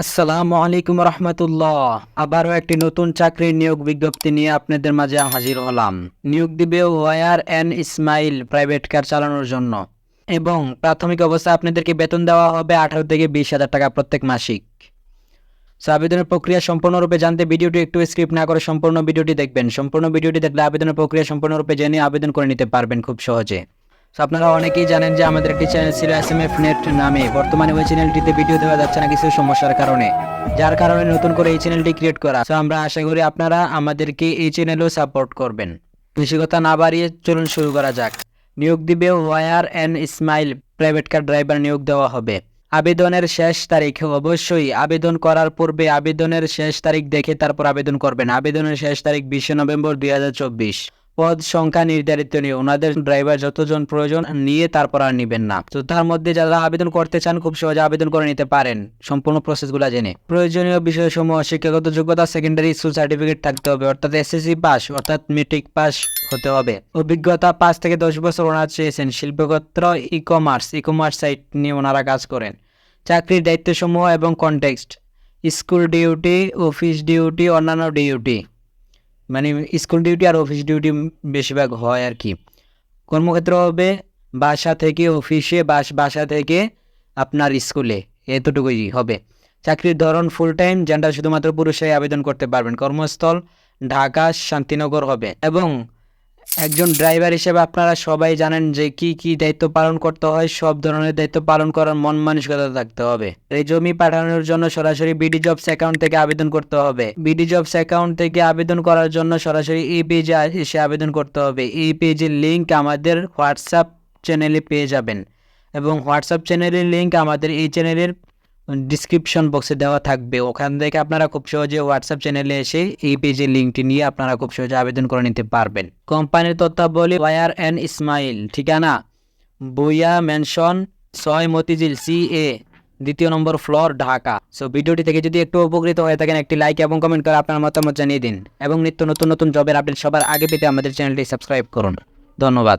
আসসালামু আলাইকুম রহমতুল্লাহ। আবারও একটি নতুন চাকরির নিয়োগ বিজ্ঞপ্তি নিয়ে আপনাদের মাঝে হাজির হলাম। নিয়োগ দিবে war and Ismail private car চালানোর জন্য। এবং প্রাথমিক অবস্থায় আপনাদেরকে বেতন দেওয়া হবে আঠারো থেকে বিশ হাজার টাকা প্রত্যেক মাসিক। সো আবেদনের প্রক্রিয়া সম্পূর্ণরূপে জানতে ভিডিওটি একটু স্ক্রিপ্ট না করে সম্পূর্ণ ভিডিওটি দেখবেন। সম্পূর্ণ ভিডিওটি দেখলে আবেদনের প্রক্রিয়া সম্পূর্ণরূপে জেনে আবেদন করে নিতে পারবেন খুব সহজে। আপনারা অনেকেই জানেন যে আমাদের একটি চ্যানেল ছিল এস এম এফ নেট নামে। বর্তমানে ওই চ্যানেলটিতে ভিডিও দেওয়া যাচ্ছে না কিছু সমস্যার কারণে। যার কারণে নতুন করে এই চ্যানেলটি ক্রিয়েট করা। তো আমরা আশা করি আপনারা আমাদেরকে এই চ্যানেলেও সাপোর্ট করবেন। বেশি কথা না বাড়িয়ে চলুন শুরু করা যাক। নিয়োগ দিবে war and Ismail private car driver নিয়োগ দেওয়া হবে। আবেদনের শেষ তারিখ অবশ্যই আবেদন করার পূর্বে আবেদনের শেষ তারিখ দেখে তারপর আবেদন করবেন। আবেদনের শেষ তারিখ বিশে নভেম্বর দুই হাজার চব্বিশ। পদ সংখ্যা নির্ধারিত নিয়ে ওনাদের ড্রাইভার যতজন প্রয়োজন নিয়ে তারপর আর নিবেন না। তো তার মধ্যে যারা আবেদন করতে চান, খুব সহজে আবেদন করে নিতে পারেন। সম্পূর্ণ প্রসেসগুলো জেনে। প্রয়োজনীয় বিষয়সমূহ, শিক্ষাগত যোগ্যতা সেকেন্ডারি স্কুল সার্টিফিকেট থাকতে হবে, অর্থাৎ এসএসসি পাস অর্থাৎ মেট্রিক পাস হতে হবে। অভিজ্ঞতা পাঁচ থেকে দশ বছর ওনারা চেয়েছেন। শিল্পক্ষেত্র e commerce e commerce site নিয়ে ওনারা কাজ করেন। চাকরির দায়িত্বসমূহ এবং context school duty office duty অন্যান্য ডিউটি মানে স্কুল ডিউটি আর অফিস ডিউটি বেশিরভাগ হয় আর কি। কর্মক্ষেত্র হবে বাসা থেকে অফিসে বাস বাসা থেকে আপনার স্কুলে এতটুকুই হবে। চাকরির ধরন ফুল টাইম জেন্ডার শুধুমাত্র পুরুষরাই আবেদন করতে পারবেন। কর্মস্থল ঢাকা, শান্তিনগর হবে। এবং একজন ড্রাইভার হিসেবে আপনারা সবাই জানেন যে কি কি দায়িত্ব পালন করতে হয়, সব ধরনের দায়িত্ব পালন করার মন মানসিকতা থাকতে হবে। এই জমি পাঠানোর জন্য সরাসরি বিডি জবস অ্যাকাউন্ট থেকে আবেদন করতে হবে। বিডি জবস অ্যাকাউন্ট থেকে আবেদন করার জন্য সরাসরি এই পেজে এসে আবেদন করতে হবে। এই পেজের লিংক আমাদের হোয়াটসঅ্যাপ চ্যানেলে পেয়ে যাবেন এবং হোয়াটসঅ্যাপ চ্যানেলের লিঙ্ক আমাদের এই চ্যানেলের ডিসক্রিপশন বক্সে দেওয়া থাকবে। ওখান থেকে আপনারা খুব সহজে হোয়াটসঅ্যাপ চ্যানেলে এসে এই পেজের লিঙ্কটি নিয়ে আপনারা খুব সহজে আবেদন করে নিতে পারবেন। কোম্পানির তথ্যাবলী ওয়ার অ্যান্ড ইসমাইল ঠিকানা বইয়া মেনশন ছয় মতিঝিল সি এ দ্বিতীয় নম্বর ফ্লোর, ঢাকা। সো ভিডিওটি থেকে যদি একটু উপকৃত হয়ে থাকেন, একটি লাইক এবং কমেন্ট করে আপনার মতামত জানিয়ে দিন। এবং নিত্য নতুন নতুন জবের আপডেট সবার আগে পেতে আমাদের চ্যানেলটি সাবস্ক্রাইব করুন। ধন্যবাদ।